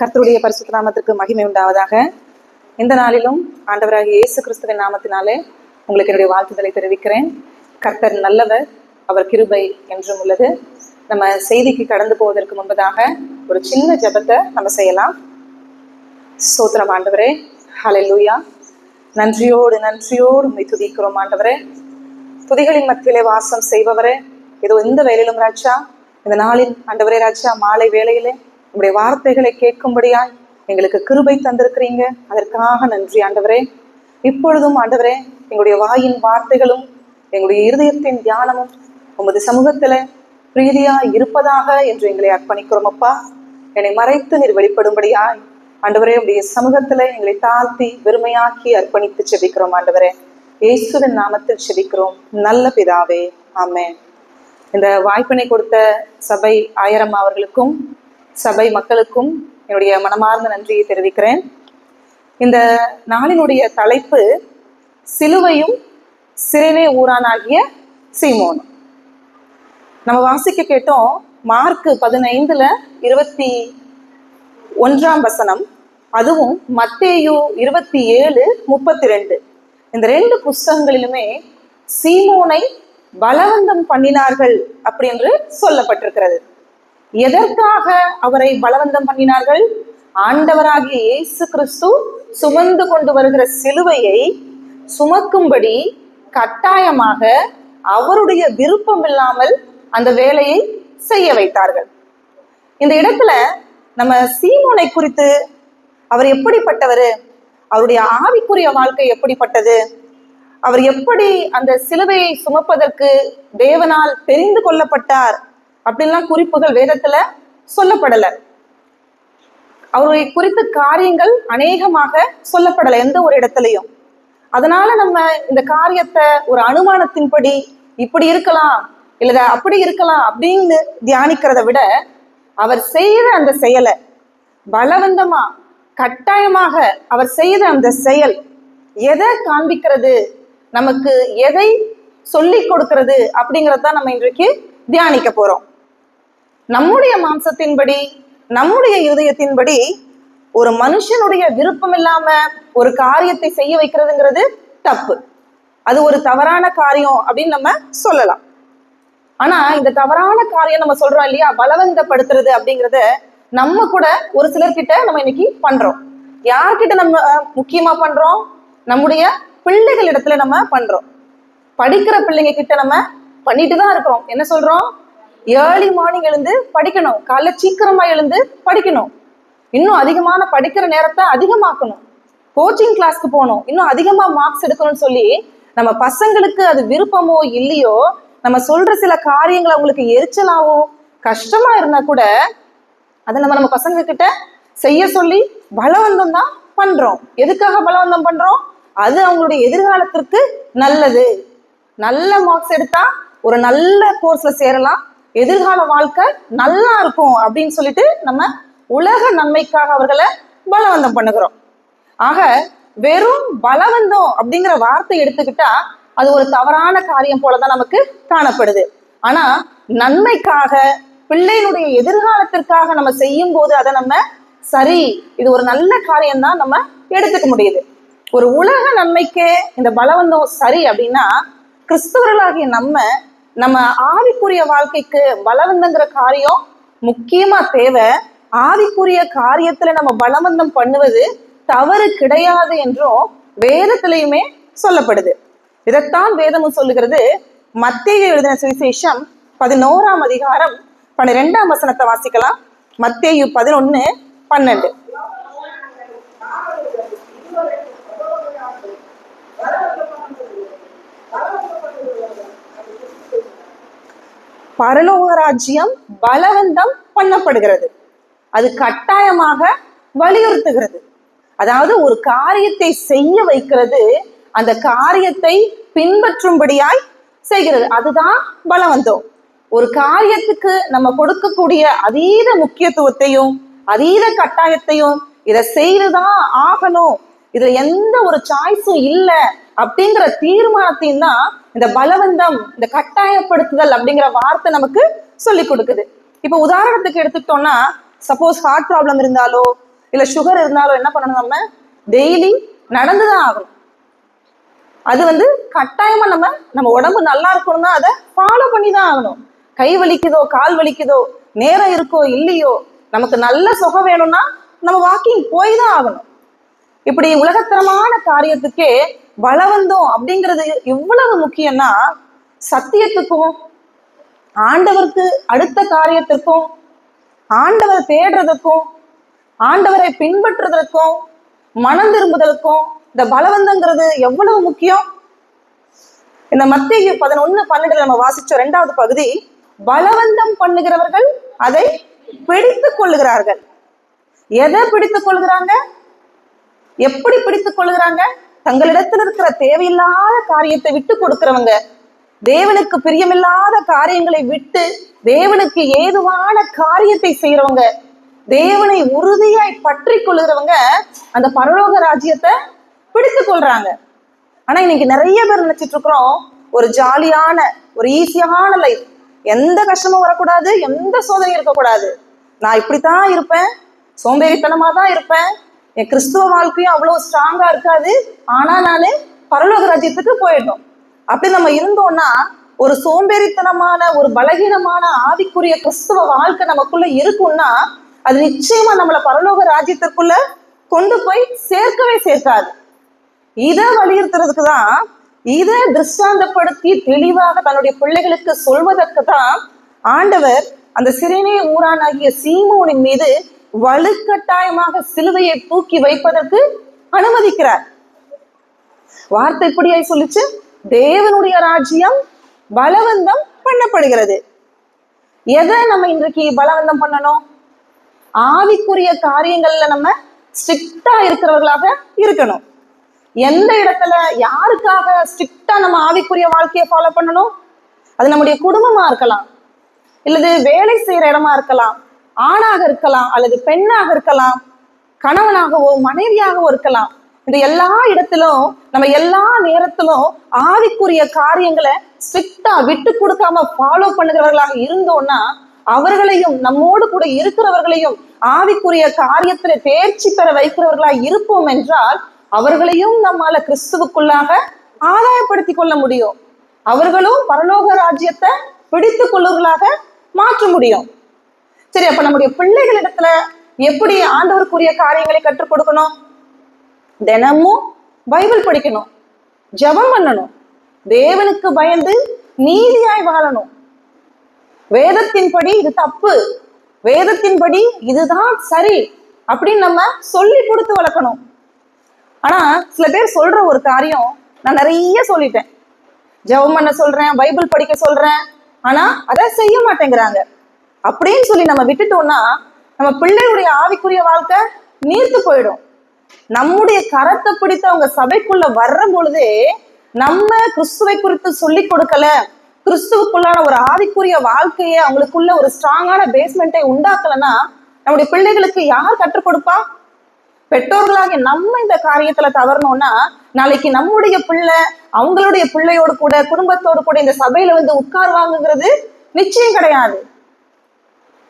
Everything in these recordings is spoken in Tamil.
கர்த்தருடைய பரிசுத்த நாமத்திற்கு மகிமை உண்டாவதாக. இந்த நாளிலும் ஆண்டவராக இயேசு கிறிஸ்துவின் நாமத்தினாலே உங்களுக்கு என்னுடைய வாழ்த்துதலை தெரிவிக்கிறேன். கர்த்தர் நல்லவர் அவர் கிருபை என்றும் உள்ளது. நம்ம செய்திக்கு கடந்து போவதற்கு முன்பதாக ஒரு சின்ன ஜெபத்தை நம்ம செய்யலாம். சோத்திரம் ஆண்டவரே ஹalleluya. நன்றியோடு நன்றியோடு உண்மை துதிக்கிறோம் ஆண்டவரே. துதிகளின் மத்தியிலே வாசம் செய்பவரே. ஏதோ எந்த வேலையிலும் ராஜா இந்த நாளின் ஆண்டவரே ராஜா மாலை வேலையிலே உங்களுடைய வார்த்தைகளை கேட்கும்படியாய் எங்களுக்கு கிருபை தந்திருக்கிறீங்க. அதற்காக நன்றி ஆண்டவரே. இப்பொழுதும் ஆண்டவரே எங்களுடைய வாயின் வார்த்தைகளும் எங்களுடைய இருதயத்தின் தியானமும் உமது சமூகத்துல பிரீதியா இருப்பதாக என்று எங்களை அர்ப்பணிக்கிறோம் அப்பா. என்னை மறைத்து நீர் வெளிப்படும்படியாய் ஆண்டவரே உடைய சமூகத்துல எங்களை தாழ்த்தி வெறுமையாக்கி அர்ப்பணித்து செபிக்கிறோம் ஆண்டவரே. இயேசுவின் நாமத்தில் செபிக்கிறோம். நல்ல பிதாவே. ஆமே இந்த வாய்ப்பினை கொடுத்த சபை ஆயிரம் அவர்களுக்கும் சபை மக்களுக்கும் என்னுடைய மனமார்ந்த நன்றியை தெரிவிக்கிறேன். இந்த நாளினுடைய தலைப்பு சிலுவையும் சிறைனே ஊரானாகிய சீமோன். நம்ம வாசிக்க கேட்டோம் மார்க் பதினைந்துல இருபத்தி ஒன்றாம் வசனம் அதுவும் மத்தேயு இருபத்தி ஏழு முப்பத்தி ரெண்டு இந்த ரெண்டு புஸ்தகங்களிலுமே சீமோனை பலவந்தம் பண்ணினார்கள் அப்படி என்று சொல்லப்பட்டிருக்கிறது. எதற்காக அவரை பலவந்தம் பண்ணினார்கள்? ஆண்டவராகிய இயேசு கிறிஸ்து சுமந்து கொண்டு வருகிற சிலுவையை சுமக்கும்படி கட்டாயமாக அவருடைய விருப்பம் இல்லாமல் அந்த வேலையை செய்ய வைத்தார்கள். இந்த இடத்துல நம்ம சீமோனை குறித்து அவர் எப்படிப்பட்டவர்? அவருடைய ஆவிக்குரிய வாழ்க்கை எப்படிப்பட்டது? அவர் எப்படி அந்த சிலுவையை சுமப்பதற்கு தேவனால் தெரிந்து கொள்ளப்பட்டார்? அப்படின்லாம் குறிப்புகள் வேதத்துல சொல்லப்படல. அவருடைய குறித்த காரியங்கள் அநேகமாக சொல்லப்படலை எந்த ஒரு இடத்துலையும். அதனால நம்ம இந்த காரியத்தை ஒரு அனுமானத்தின்படி இப்படி இருக்கலாம் இல்ல அப்படி இருக்கலாம் அப்படின்னு தியானிக்கிறத விட அவர் செய்த அந்த செயலை பலவந்தமா கட்டாயமாக அவர் செய்த அந்த செயல் எதை காண்பிக்கிறது நமக்கு எதை சொல்லி கொடுக்கிறது அப்படிங்கறத நம்ம இன்றைக்கு தியானிக்க போறோம். நம்முடைய மாம்சத்தின்படி நம்முடைய இருதயத்தின்படி ஒரு மனுஷனுடைய விருப்பம் இல்லாம ஒரு காரியத்தை செய்ய வைக்கிறதுங்கிறது தப்பு. அது ஒரு தவறான காரியம் அப்படின்னு நம்ம சொல்லலாம். ஆனா இந்த தவறான காரியம் நம்ம சொல்றோம் இல்லையா? பலவந்தப்படுத்துறது அப்படிங்கறத நம்ம கூட ஒரு சிலர்கிட்ட நம்ம இன்னைக்கு பண்றோம். யார்கிட்ட நம்ம முக்கியமா பண்றோம்? நம்முடைய பிள்ளைகள் இடத்துல நம்ம பண்றோம். படிக்கிற பிள்ளைங்க கிட்ட நம்ம பண்ணிட்டு தான் இருக்கிறோம். என்ன சொல்றோம்? ஏர்லி மார்னிங் எழுந்து படிக்கணும். காலைல சீக்கிரமா எழுந்து படிக்கணும். இன்னும் அதிகமான படிக்கிற நேரத்தை அதிகமாக்கணும். கோச்சிங் கிளாஸ்க்கு போகணும். இன்னும் அதிகமா மார்க்ஸ் எடுக்கணும்னு சொல்லி நம்ம பசங்களுக்கு அது விருப்பமோ இல்லையோ நம்ம சொல்ற சில காரியங்கள் அவங்களுக்கு எரிச்சலாவோ கஷ்டமா இருந்தா கூட அதை நம்ம நம்ம பசங்க கிட்ட செய்ய சொல்லி பலவந்தம் தான் பண்றோம். எதுக்காக பலவந்தம் பண்றோம்? அது அவங்களுடைய எதிர்காலத்திற்கு நல்லது. நல்ல மார்க்ஸ் எடுத்தா ஒரு நல்ல கோர்ஸ்ல சேரலாம். எதிர்கால வாழ்க்கை நல்லா இருக்கும் அப்படின்னு சொல்லிட்டு நம்ம உலக நன்மைக்காக அவர்களை பலவந்தம் பண்ணுகிறோம். ஆக வெறும் பலவந்தம் அப்படிங்கிற வார்த்தை எடுத்துக்கிட்டா அது ஒரு தவறான காரியம் போலதான் நமக்கு காணப்படுது. ஆனா நன்மைக்காக பிள்ளையினுடைய எதிர்காலத்திற்காக நம்ம செய்யும் போது அதை நம்ம சரி இது ஒரு நல்ல காரியம் தான் நம்ம எடுத்துக்க முடியுது. ஒரு உலக நன்மைக்கே இந்த பலவந்தம் சரி அப்படின்னா கிறிஸ்தவர்களாகிய நம்ம நம்ம ஆவிக்குரிய வாழ்க்கைக்கு பலவந்தங்கிற காரியம் முக்கியமா தேவை. ஆவிக்குரிய காரியத்துல நம்ம பலவந்தம் பண்ணுவது தவறு கிடையாது என்றும் வேதத்திலையுமே சொல்லப்படுது. இதைத்தான் வேதமும் சொல்லுகிறது. மத்திய எழுதின சுவிசேஷம் பதினோராம் அதிகாரம் பன்னிரெண்டாம் வசனத்தை வாசிக்கலாம். மத்தேயு பதினொன்னு பன்னெண்டு. பரலோக ராஜ்யம் பலவந்தம் பண்ணப்படுகிறது. அது கட்டாயமாக வலியுறுத்துகிறது. அதாவது ஒரு காரியத்தை செய்ய வைக்கிறது அந்த காரியத்தை பின்பற்றும்படியாய் செய்கிறது. அதுதான் பலவந்தம். ஒரு காரியத்துக்கு நம்ம கொடுக்கக்கூடிய அதீத முக்கியத்துவத்தையும் அதீத கட்டாயத்தையும் இதை செய்துதான் ஆகணும். இதுல எந்த ஒரு சாய்ஸும் இல்லை. அப்படிங்கிற தீர்மானத்தையும் தான் இந்த பலவந்தம் இந்த கட்டாயப்படுத்துதல் அப்படிங்கிற வார்த்தை நமக்கு சொல்லி கொடுக்குது. இப்ப உதாரணத்துக்கு எடுத்துக்கிட்டோம்னா சப்போஸ் ஹார்ட் ப்ராப்ளம் இருந்தாலோ இல்ல சுகர் இருந்தாலோ என்ன பண்ணணும் நம்ம? டெய்லி நடந்துதான் ஆகணும். அது வந்து கட்டாயமா நம்ம நம்ம உடம்பு நல்லா இருக்கணும்னா அதை ஃபாலோ பண்ணி தான் ஆகணும். கை வலிக்குதோ கால் வலிக்குதோ நேரம் இருக்கோ இல்லையோ நமக்கு நல்ல சுகம் வேணும்னா நம்ம வாக்கிங் போய் தான் ஆகணும். இப்படி உலகத்தரமான காரியத்துக்கே பலவந்தம் அப்படிங்கிறது எவ்வளவு முக்கியம்னா சத்தியத்துக்கும் ஆண்டவருக்கு அடுத்த காரியத்திற்கும் ஆண்டவரை தேடுறதுக்கும் ஆண்டவரை பின்பற்றுறதற்கும் மனம் திரும்புதலுக்கும் இந்த பலவந்தங்கிறது எவ்வளவு முக்கியம்? இந்த மத்திய பதினொன்னு பன்னெண்டுல நம்ம வாசிச்ச ரெண்டாவது பகுதி பலவந்தம் பண்ணுகிறவர்கள் அதை பிடித்துக் கொள்ளுகிறார்கள். எதை பிடித்துக் கொள்கிறாங்க எப்படி பிடித்துக் கொள்கிறாங்க தங்களிடத்தில் இருக்கிற தேவையில்லாத காரியத்தை விட்டு கொடுக்கிறவங்க தேவனுக்கு பிரியமில்லாத காரியங்களை விட்டு தேவனுக்கு ஏதுவான காரியத்தை செய்யறவங்க தேவனை உறுதியாய் பற்றி கொள்கிறவங்க அந்த பரலோக ராஜ்யத்தை பிடித்து கொள்றாங்க. ஆனா இன்னைக்கு நிறைய பேர் நினைச்சிட்டு இருக்கிறோம் ஒரு ஜாலியான ஒரு ஈஸியான லைஃப் எந்த கஷ்டமும் வரக்கூடாது எந்த சோதனையும் இருக்கக்கூடாது. நான் இப்படித்தான் இருப்பேன் சோம்பேறித்தனமா தான் இருப்பேன் என் கிறிஸ்துவ வாழ்க்கையும் அவ்வளவு ஸ்ட்ராங்கா இருக்காது. ஆனா நானு பரலோக ராஜ்யத்துக்கு போயிட்டோம். அப்படி நம்ம இருந்தோம்னா ஒரு சோம்பேறித்தனமான ஒரு பலகீனமான ஆவிக்குரிய கிறிஸ்துவ வாழ்க்கை நமக்குள்ள இருக்கும்னா அது நிச்சயமா நம்மளை பரலோக ராஜ்யத்திற்குள்ள கொண்டு போய் சேர்க்கவே சேர்க்காது. இதை வலியுறுத்துறதுக்கு தான் இதை திருஷ்டாந்தப்படுத்தி தெளிவாக தன்னுடைய பிள்ளைகளுக்கு சொல்வதற்கு தான் ஆண்டவர் அந்த சிறுநே ஊரானாகிய சீமோனின் மீது வலுக்கட்டாயமாக சிலுவையை தூக்கி வைப்பதற்கு அனுமதிக்கிறார். வார்த்தை இப்படியாய் சொல்லிச்சு தேவனுடைய ராஜ்யம் பலவந்தம் பண்ணப்படுகிறது. எதை நம்ம இன்றைக்கு பலவந்தம் பண்ணணும்? ஆவிக்குரிய காரியங்கள்ல நம்ம ஸ்ட்ரிக்டா இருக்கிறவர்களாக இருக்கணும். எந்த இடத்துல யாருக்காக ஸ்ட்ரிக்டா நம்ம ஆவிக்குரிய வாழ்க்கையை ஃபாலோ பண்ணணும்? அது நம்முடைய குடும்பமா இருக்கலாம். இல்லது வேலை செய்யற இடமா இருக்கலாம். ஆணாக இருக்கலாம் அல்லது பெண்ணாக இருக்கலாம் கணவனாகவோ மனைவியாகவோ இருக்கலாம். இந்த எல்லா இடத்திலும் நம்ம எல்லா நேரத்திலும் ஆவிக்குரிய காரியங்களை ஸ்ட்ரிக்டா விட்டு கொடுக்காம ஃபாலோ பண்ணுகிறவர்களாக இருந்தோம்னா அவர்களையும் நம்மோடு கூட இருக்கிறவர்களையும் ஆவிக்குரிய காரியத்துல தேர்ச்சி பெற வைக்கிறவர்களா இருப்போம் என்றால் அவர்களையும் நம்மால கிறிஸ்துவுக்குள்ளாக ஆதாயப்படுத்தி கொள்ள முடியும். அவர்களும் பரலோக ராஜ்யத்தை பிடித்துக் கொள்ளுவர்களாக மாற்ற முடியும். சரி அப்ப நம்முடைய பிள்ளைகளிடத்துல எப்படி ஆண்டவருக்குரிய காரியங்களை கற்றுக் கொடுக்கணும்? தினமும் பைபிள் படிக்கணும் ஜெபம் பண்ணணும் தேவனுக்கு பயந்து நீதியாய் வாழணும். வேதத்தின்படி இது தப்பு. வேதத்தின்படி இதுதான் சரி அப்படின்னு நம்ம சொல்லி கொடுத்து வளர்க்கணும். ஆனா சில பேர் சொல்ற ஒரு காரியம் நான் நிறைய சொல்லிட்டேன். ஜெபம் பண்ண சொல்றேன் பைபிள் படிக்க சொல்றேன் ஆனா அதை செய்ய மாட்டேங்கிறாங்க. அப்படின்னு சொல்லி நம்ம விட்டுட்டோம்னா நம்ம பிள்ளையுடைய ஆவிக்குரிய வாழ்க்கை நீர்த்து போயிடும். நம்முடைய கரத்தை பிடித்து அவங்க சபைக்குள்ள வர்ற பொழுதே நம்ம கிறிஸ்துவை குறித்து சொல்லி கொடுக்கல. கிறிஸ்துவுக்குள்ளான ஒரு ஆவிக்குரிய வாழ்க்கையை அவங்களுக்குள்ள ஒரு ஸ்ட்ராங்கான பேஸ்மெண்ட்டை உண்டாக்கலன்னா நம்முடைய பிள்ளைகளுக்கு யார் கற்றுக் கொடுப்பா? பெற்றோர்களாகிய நம்ம இந்த காரியத்துல தவறணும்னா நாளைக்கு நம்முடைய பிள்ளை அவங்களுடைய பிள்ளையோடு கூட குடும்பத்தோடு கூட இந்த சபையில வந்து உட்கார்வாங்கிறது நிச்சயம் கிடையாது.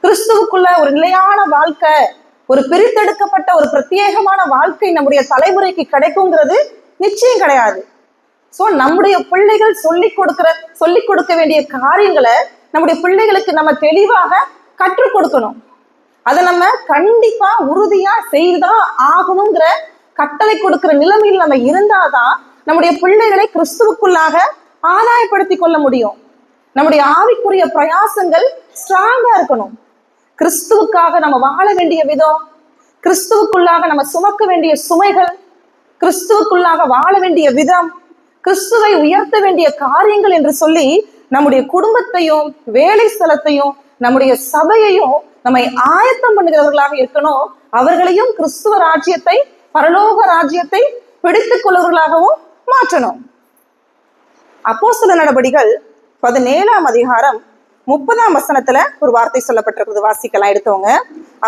கிறிஸ்துவுக்குள்ள ஒரு நிலையான வாழ்க்கை ஒரு பிரித்தெடுக்கப்பட்ட ஒரு பிரத்யேகமான வாழ்க்கை நம்முடைய தலைமுறைக்கு கிடைக்குங்கிறது நிச்சயம் கிடையாது. சோ நம்முடைய பிள்ளைகள் சொல்லி கொடுக்கிற சொல்லி கொடுக்க வேண்டிய காரியங்களை நம்முடைய பிள்ளைகளுக்கு நம்ம தெளிவாக கற்றுக் கொடுக்கணும். அதை நம்ம கண்டிப்பா உறுதியா செய்துதான் ஆகணுங்கிற கட்டளை கொடுக்கிற நிலைமையில் நம்ம இருந்தாதான் நம்முடைய பிள்ளைகளை கிறிஸ்துவுக்குள்ளாக ஆதாயப்படுத்தி கொள்ள முடியும். நம்முடைய ஆவிக்குரிய பிரயாசங்கள் ஸ்ட்ராங்கா இருக்கணும். கிறிஸ்துவுக்காக நம்ம வாழ வேண்டிய விதம் கிறிஸ்துவுக்குள்ளாக நம்ம சுமக்க வேண்டிய சுமைகள் கிறிஸ்துவுக்குள்ளாக வாழ வேண்டிய விதம் கிறிஸ்துவை உயர்த்த வேண்டிய காரியங்கள் என்று சொல்லி நம்முடைய குடும்பத்தையும் வேலை ஸ்தலத்தையும் நம்முடைய சபையையும் நம்மை ஆயத்தம் பண்ணுகிறவர்களாக இருக்கணும். அவர்களையும் கிறிஸ்துவ ராஜ்யத்தை பரலோக ராஜ்யத்தை பிடித்துக் கொள்வர்களாகவும் மாற்றணும். அப்போ சில நடபடிகள் பதினேழாம் அதிகாரம் முப்பதாம் வசனத்துல ஒரு வார்த்தை சொல்லப்பட்டிருக்கிறது வாசிக்கலாம் எடுத்தவங்க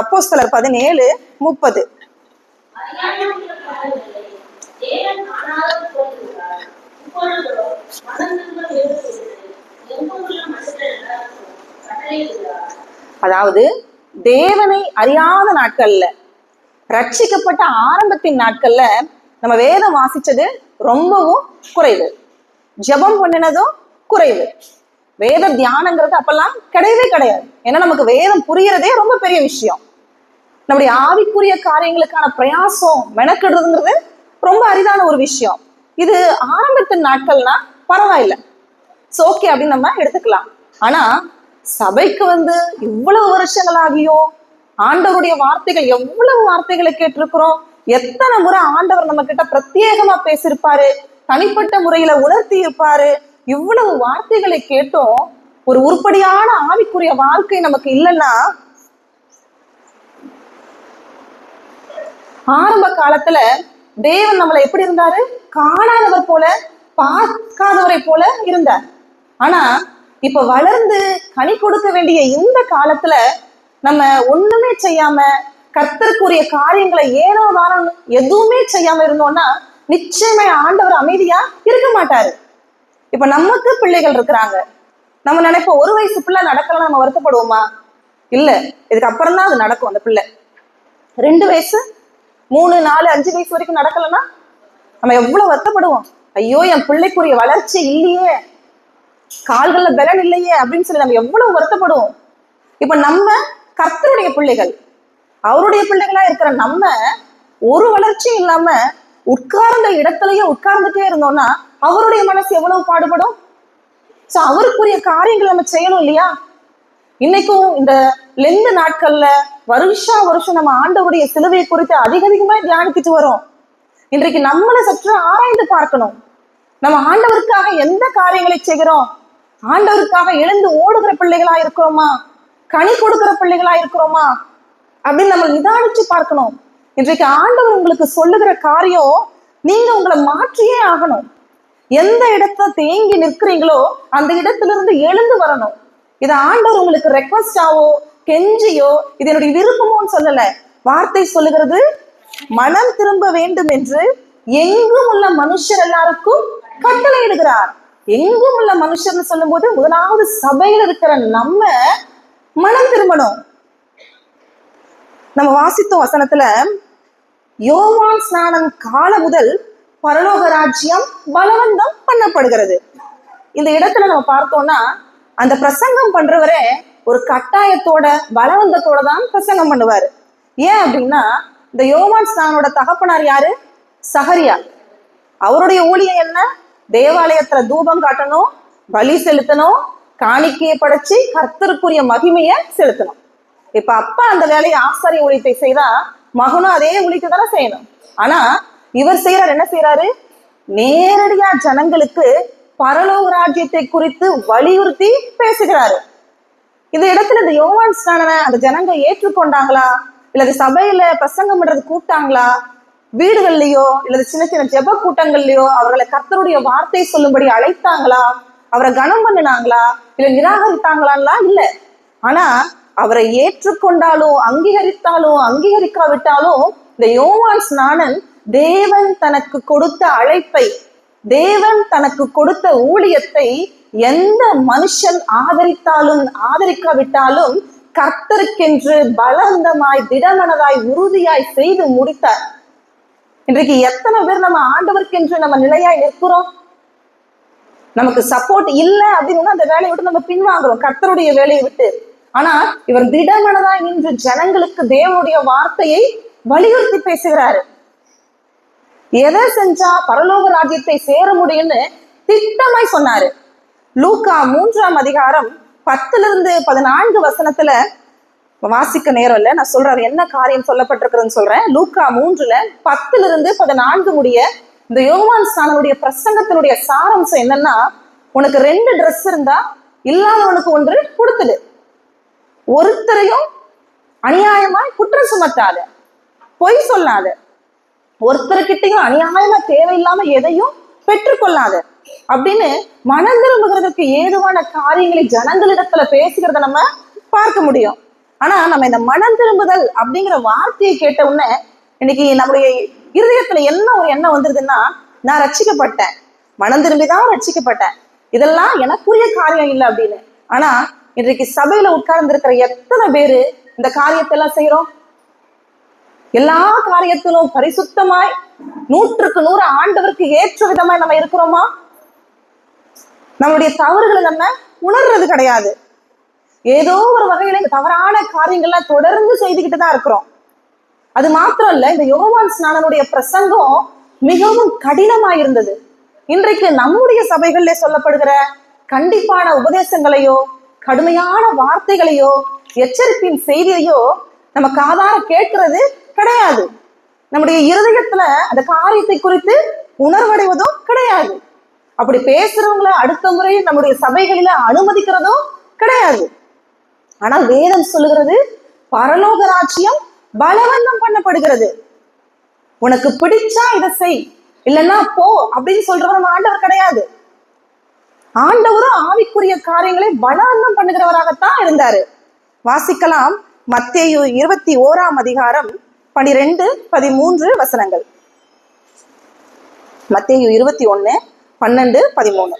அப்போஸ்தலர் பதினேழு முப்பது. அதாவது தேவனை அறியாத நாட்கள்ல ரட்சிக்கப்பட்ட ஆரம்பத்தின் நாட்கள்ல நம்ம வேதம் வாசிச்சது ரொம்பவும் குறைவு. ஜெபம் பண்ணினதும் குறைவு. வேத தியானங்கிறது அப்பெல்லாம் கிடையவே கிடையாது. ஏன்னா நமக்கு வேதம் புரியறதே ரொம்ப பெரிய விஷயம். நம்முடைய ஆவிக்குரிய காரியங்களுக்கான பிரயாசம் மெனக்கிடுறதுங்கிறது ரொம்ப அரிதான ஒரு விஷயம். இது ஆரம்பத்தின் நாட்கள்னா பரவாயில்ல. ஓகே அப்படின்னு நம்ம எடுத்துக்கலாம். ஆனா சபைக்கு வந்து இவ்வளவு வருஷங்கள் ஆகியோ ஆண்டவருடைய வார்த்தைகள் எவ்வளவு வார்த்தைகளை கேட்டிருக்கிறோம். எத்தனை முறை ஆண்டவர் நம்ம கிட்ட பிரத்யேகமா பேசியிருப்பாரு. தனிப்பட்ட முறையில உணர்த்தி இருப்பாரு இவ்வளவு வார்த்தைகளை கேட்டோம் ஒரு உருப்படியான ஆவிக்குரிய வாழ்க்கை நமக்கு இல்லைன்னா ஆரம்ப காலத்துல தேவன் நம்மளை எப்படி இருந்தாரு? காணாதவர் போல பார்க்காதவரை போல இருந்தார். ஆனா இப்ப வளர்ந்து கனி கொடுக்க வேண்டிய இந்த காலத்துல நம்ம ஒண்ணுமே செய்யாம கத்தருக்குரிய காரியங்களை ஏனோ தானோ எதுவுமே செய்யாம இருந்தோம்னா நிச்சயமா ஆண்டவர் அமைதியா இருக்க மாட்டாரு. இப்ப நமக்கு பிள்ளைகள் இருக்கிறாங்க. நம்ம நினைப்போம் ஒரு வயசு பிள்ளை நடக்கலாம் நம்ம வருத்தப்படுவோமா? இல்ல. இதுக்கு அப்புறம் தான் அது நடக்கும் அந்த பிள்ளை. ரெண்டு வயசு மூணு நாலு அஞ்சு வயசு வரைக்கும் நடக்கலன்னா நம்ம எவ்வளவு வருத்தப்படுவோம். ஐயோ என் பிள்ளைக்குரிய வளர்ச்சி இல்லையே. கால்கள்ல பலன் இல்லையே. அப்படின்னு சொல்லி நம்ம எவ்வளவு வருத்தப்படுவோம். இப்ப நம்ம கர்த்தருடைய பிள்ளைகள் அவருடைய பிள்ளைகளா இருக்கிற நம்ம ஒரு வளர்ச்சியும் இல்லாம உட்கார்ந்த இடத்துலயே உட்கார்ந்துட்டே இருந்தோம்னா அவருடைய மனசு எவ்வளவு பாடுபடும்? ஸோ அவருக்குரிய காரியங்கள் நம்ம செய்யணும் இல்லையா? இன்னைக்கும் இந்த லெந்து நாட்கள்ல வருஷா வருஷம் நம்ம ஆண்டவருடைய சிலுவை குறித்து அதிக அதிகமா தியானித்துட்டு வரோம். இன்றைக்கு நம்மளை சற்று ஆராய்ந்து பார்க்கணும். நம்ம ஆண்டவருக்காக எந்த காரியங்களை செய்கிறோம்? ஆண்டவருக்காக எழுந்து ஓடுகிற பிள்ளைகளா இருக்கிறோமா? கனி கொடுக்கிற பிள்ளைகளா இருக்கிறோமா? அப்படின்னு நம்ம நிதானிச்சு பார்க்கணும். இன்றைக்கு ஆண்டவர் உங்களுக்கு சொல்லுகிற காரியம் நீங்க உங்களை மாற்றியே ஆகணும். எந்த இடத்துல தேங்கி நிற்கிறீங்களோ அந்த இடத்திலிருந்து எழுந்து வரணும். இது ஆண்டவர் உங்களுக்கு ரெக்வஸ்டாவோ கெஞ்சியோ இது என்னுடைய விருப்பமோன்னு சொல்லல. வார்த்தை சொல்லுகிறது மனம் திரும்ப வேண்டும் என்று எங்கும் உள்ள மனுஷர் எல்லாருக்கும் கட்டளையிடுகிறார். எங்கும் உள்ள மனுஷர்னு சொல்லும் போது முதலாவது சபையில இருக்கிற நம்ம மனம் திரும்பணும். நம்ம வாசித்தோம் வசனத்துல யோவான் ஸ்நானம் காலம் முதல் பரலோக ராஜ்யம் பலவந்தம் பண்ணப்படுகிறது. இந்த இடத்துல நம்ம பார்த்தோம்னா அந்த பிரசங்கம் பண்றவரே ஒரு கட்டாயத்தோட பலவந்தத்தோட தான் பிரசங்கம் பண்ணுவாரு. ஏன் அப்படின்னா இந்த யோவான் ஸ்நானோட தகப்பனார் யாரு? சஹரியா அவருடைய ஊழியம் என்ன? தேவாலயத்துல தூபம் காட்டணும் பலி செலுத்தணும் காணிக்கையை படைச்சு கர்த்தருக்குரிய மகிமையை செலுத்தணும். இப்ப அப்பா அந்த வேலையை ஆசாரிய ஊழியத்தை செய்தா மகனும் அதே ஊழியத்தை தானே செய்யணும். ஆனா இவர் செய்யறாரு என்ன செய்யறாரு நேரடியா ஜனங்களுக்கு பரலோக ராஜ்யத்தை குறித்து வலியுறுத்தி பேசுகிறாரு. இந்த இடத்துல இந்த யோவான் ஸ்நானனை அந்த ஜனங்க ஏற்றுக்கொண்டாங்களா? இல்லது சபையில பிரசங்கம் பண்றது கூப்பிட்டாங்களா? வீடுகள்லயோ இல்லது சின்ன சின்ன ஜெப கூட்டங்கள்லயோ அவர்களை கர்த்தருடைய வார்த்தை சொல்லும்படி அழைத்தாங்களா? அவரை கனம் பண்ணினாங்களா? இல்ல நிராகரித்தாங்களான்லாம் இல்ல. ஆனா அவரை ஏற்றுக்கொண்டாலும் அங்கீகரித்தாலும் அங்கீகரிக்காவிட்டாலும் இந்த யோவான் ஸ்நானன் தேவன் தனக்கு கொடுத்த அழைப்பை தேவன் தனக்கு கொடுத்த ஊழியத்தை எந்த மனுஷன் ஆதரித்தாலும் ஆதரிக்காவிட்டாலும் கர்த்தருக்கென்று பலந்தமாய் திடமனதாய் உறுதியாய் செய்து முடித்தார். இன்றைக்கு எத்தனை பேர் நம்ம ஆண்டவருக்கென்று நம்ம நிலையாய் நிற்கிறோம்? நமக்கு சப்போர்ட் இல்ல அப்படின்னு அந்த வேலையை விட்டு நம்ம பின்வாங்குறோம் கர்த்தருடைய வேலையை விட்டு. ஆனா இவர் திடமனதாய் நின்று ஜனங்களுக்கு தேவனுடைய வார்த்தையை வலியுறுத்தி பேசுகிறாரு. எதை செஞ்சா பரலோக ராஜ்யத்தை சேர முடியும்னு திட்டமாய் சொன்னாரு. லூக்கா மூன்றாம் அதிகாரம் பத்துல இருந்து பதினான்கு வசனத்துல வாசிக்க நேரம் இல்ல. நான் சொல்றேன் என்ன காரியம் சொல்லப்பட்டிருக்கிறதுன்னு சொல்றேன். லூக்கா மூன்றுல பத்துல இருந்து பதினான்கு முடிய இந்த யோவான் ஸ்நானனுடைய பிரசங்கத்தினுடைய சாரம்சம் என்னன்னா உனக்கு ரெண்டு ட்ரெஸ் இருந்தா இல்லாதவனுக்கு ஒன்று கொடுத்துடு. ஒருத்தரையும் அநியாயமாய் குற்றம் சுமத்தாத பொய் சொல்லாத. ஒருத்தர்கிட்டயும் அநியாயமா தேவையில்லாம எதையும் பெற்றுக்கொள்ளாத அப்படின்னு மனம் திரும்புகிறதுக்கு ஏதுவான காரியங்களை ஜனங்களிடத்துல பேசுகிறத நம்ம பார்க்க முடியும். ஆனா நம்ம இந்த மனம் திரும்புதல் அப்படிங்கிற வார்த்தையை கேட்ட உடனே இன்னைக்கு நம்முடைய இருதயத்துல என்ன ஒரு எண்ணம் வந்துருதுன்னா நான் ரச்சிக்கப்பட்டேன் மனம் திரும்பிதான் ரச்சிக்கப்பட்டேன் இதெல்லாம் எனக்குரிய காரியம் இல்லை அப்படின்னு. ஆனா இன்றைக்கு சபையில உட்கார்ந்து இருக்கிற எத்தனை பேரு இந்த காரியத்தை எல்லாம் செய்யறோம் எல்லா காரியத்திலும் பரிசுத்தமாய் நூற்றுக்கு நூறு ஆண்டவருக்கு ஏற்ற விதமாய் நம்ம இருக்கிறோமா? நம்மளுடைய தவறுகளை நம்ம உணர்றது கிடையாது. ஏதோ ஒரு வகையில இந்த தவறான காரியங்கள்லாம் தொடர்ந்து செய்துக்கிட்டு தான் இருக்கிறோம். அது மாத்திரம் இல்ல இந்த யோவான் ஸ்நானனுடைய பிரசங்கம் மிகவும் கடினமா இருந்தது. இன்றைக்கு நம்முடைய சபைகள்ல சொல்லப்படுகிற கண்டிப்பான உபதேசங்களையோ கடுமையான வார்த்தைகளையோ எச்சரிப்பின் செய்தியையோ நம்ம காதார கேட்கறது கிடையாது. நம்முடைய இருதயத்துல அந்த காரியத்தை குறித்து உணர்வடைவதும் கிடையாது. அப்படி பேசுறவங்கள அடுத்த முறை நம்முடைய சபைகளில அனுமதிக்கிறதும் கிடையாது. ஆனால் வேதம் சொல்லுகிறது பரலோக ராஜ்யம் பலவந்தம் பண்ணப்படுகிறது. உனக்கு பிடிச்சா இதை செய். இல்லைன்னா போ அப்படின்னு சொல்றவர் நம்ம ஆண்டவர் கிடையாது. ஆண்டவரும் ஆவிக்குரிய காரியங்களை பலவந்தம் பண்ணுகிறவராகத்தான் இருந்தாரு. வாசிக்கலாம் மத்தேயு இருபத்தி ஓராம் அதிகாரம் பனிரெண்டு பதிமூன்று வசனங்கள். மத்தேயு இருபத்தி ஒன்னு பன்னெண்டு பதிமூணு.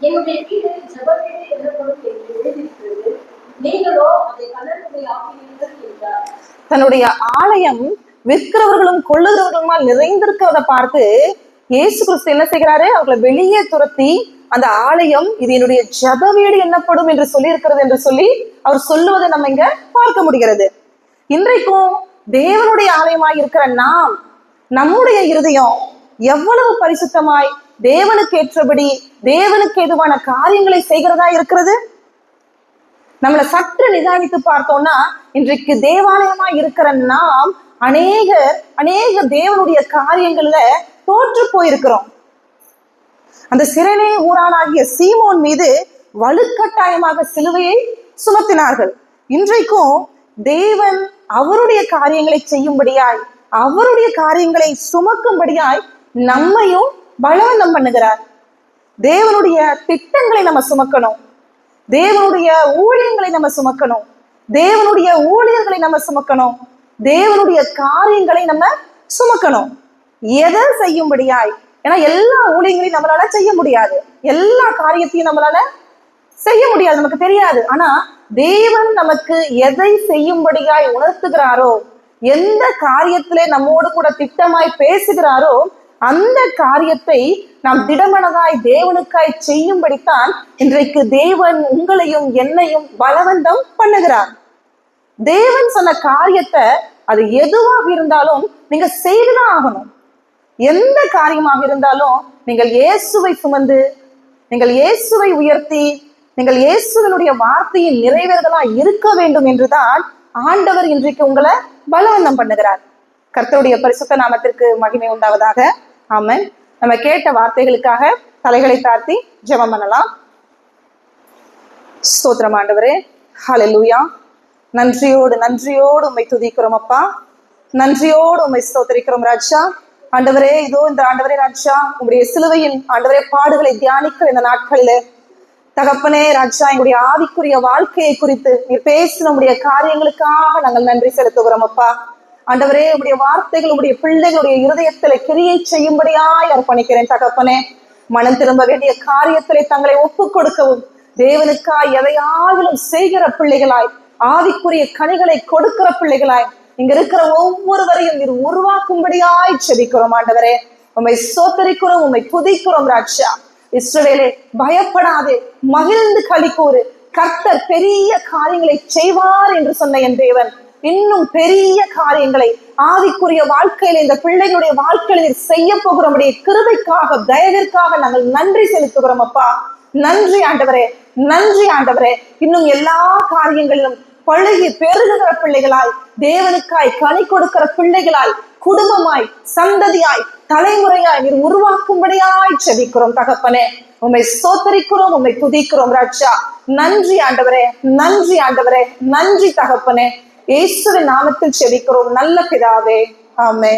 என்னுடைய ஜபவீடு எனப்படும் என்று எழுதியிருக்கிறது நீங்களோ அதை என்றார் தன்னுடைய ஆலயம் விற்கிறவர்களும் கொள்ளுகிறவர்களுமா நிறைந்திருக்கிறத பார்த்து இயேசு கிறிஸ்து என்ன செய்கிறாரு? அவர்களை வெளியே துரத்தி அந்த ஆலயம் இது என்னுடைய ஜப வீடு என்னப்படும் என்று சொல்லி இருக்கிறது என்று சொல்லி அவர் சொல்லுவதை நம்ம இங்க பார்க்க முடிகிறது. இன்றைக்கும் தேவனுடைய ஆலயமாய் இருக்கிற நாம் நம்முடைய இருதயம் எவ்வளவு பரிசுத்தமாய் தேவனுக்கு ஏற்றபடி தேவனுக்கு எதுவான காரியங்களை செய்கிறதா இருக்கிறது? நம்மளை சற்று நிதானித்து பார்த்தோம்னா இன்றைக்கு தேவாலயமா இருக்கிற நாம் அநேக அநேக தேவனுடைய காரியங்கள்ல தோற்று போயிருக்கிறோம். அந்த சிறனே ஊரானாகிய சீமோன் மீது வலுக்கட்டாயமாக சிலுவையை சுமத்தினார்கள். இன்றைக்கும் தேவன் அவருடைய காரியங்களை செய்யும்படியாய் அவருடைய காரியங்களை சுமக்கும்படியாய் நம்மையும் பலவந்தம் பண்ணுகிறார். தேவனுடைய திட்டங்களை நம்ம சுமக்கணும். தேவனுடைய ஊழியங்களை நம்ம சுமக்கணும். தேவனுடைய ஊழியர்களை நம்ம சுமக்கணும். தேவனுடைய காரியங்களை நம்ம சுமக்கணும். எதை செய்யும்படியாய்? ஏன்னா எல்லா ஊழியங்களையும் நம்மளால செய்ய முடியாது. எல்லா காரியத்தையும் நம்மளால செய்ய முடியாது நமக்கு தெரியாது. ஆனா தேவன் நமக்கு எதை செய்யும்படியாய் உணர்த்துகிறாரோ எந்த காரியத்திலே நம்மோடு கூட திட்டமாய் பேசுகிறாரோ அந்த காரியத்தை நாம் திடமனதாய் தேவனுக்காய் செய்யும்படித்தான் இன்றைக்கு தேவன் உங்களையும் என்னையும் பலவந்தம் பண்ணுகிறார். தேவன் சொன்ன காரியத்தை அது எதுவாக இருந்தாலும் நீங்க செய்துதான் ஆகணும். எந்த காரியமாக இருந்தாலும் நீங்கள் இயேசுவை சுமந்து நீங்கள் இயேசுவை உயர்த்தி நீங்கள் இயேசுவனுடைய வார்த்தையின் நிறைவேறுதலா இருக்க வேண்டும் என்றுதான் ஆண்டவர் இன்றைக்கு உங்களை பலவந்தம் பண்ணுகிறார். கர்த்தருடைய பரிசுத்த நாமத்திற்கு மகிமை உண்டாவதாக. ஆமன். நம்ம கேட்ட வார்த்தைகளுக்காக தலைகளை தாழ்த்தி ஜெபம் பண்ணலாம். ஸ்தோத்திரம் ஆண்டவரே. ஹalleluya. நன்றியோடு நன்றியோடு உம்மை துதிக்கிறோம் அப்பா. நன்றியோடு உண்மை ஸ்தோத்தரிக்கிறோம் ராஜா. ஆண்டவரே இதோ இந்த ஆண்டவரே ராஜா உங்களுடைய சிலுவையின் ஆண்டவரே பாடுகளை தியானிக்கிற இந்த நாட்களில தகப்பனே ராஜா எங்களுடைய ஆவிக்குரிய வாழ்க்கையை குறித்து நீர் பேசின உடைய காரியங்களுக்காக நாங்கள் நன்றி செலுத்துகிறோம் அப்பா. ஆண்டவரே உடைய வார்த்தைகள் உடைய பிள்ளைகளுடைய இருதயத்திலே கிரியை செய்யும்படியாய் அர்ப்பணிக்கிறேன் தகப்பனே. மனம் திரும்ப வேண்டிய காரியத்திலே தங்களை ஒப்புக் கொடுக்கவும் தேவனுக்காய் எதையாகிலும் செய்கிற பிள்ளைகளாய் ஆவிக்குரிய கனிகளை கொடுக்கிற பிள்ளைகளாய் இங்க இருக்கிற ஒவ்வொருவரையும் நீர் உருவாக்கும்படியாய் செபிக்கிறோம் ஆண்டவரே. உம்மை சோத்தரிக்கிறோம் உம்மை புதைக்கிறோம் ராஜா. இஸ்ரவேலே பயப்படாதே. மகிழ்ந்து கழிக்கூறு கர்த்தர் பெரிய காரியங்களை செய்வார் என்று சொன்ன என் தேவன். இன்னும் பெரிய காரியங்களை ஆவிக்குரிய வாழ்க்கையில இந்த பிள்ளைகளுடைய வாழ்க்கையில செய்ய போகிறோமுடைய கிருபைக்காக தயவிற்காக நாங்கள் நன்றி செலுத்துகிறோம் அப்பா. நன்றி ஆண்டவரே. நன்றி ஆண்டவரே. இன்னும் எல்லா காரியங்களிலும் பழகி பெருகுகிற பிள்ளைகளாய் தேவனுக்காய் கனி கொடுக்கிற பிள்ளைகளாய் குடும்பமாய் சந்ததியாய் தலைமுறையாய் நீர் உருவாக்கும்படியாய் செபிக்கிறோம் தகப்பனே. உம்மை சோத்தரிக்கிறோம் உம்மை துதிக்கிறோம் ராஜா. நன்றி ஆண்டவரே நன்றி ஆண்டவரே நன்றி தகப்பனே. இயேசுவின் நாமத்தில் செபிக்கிறோம் நல்ல பிதாவே. ஆமே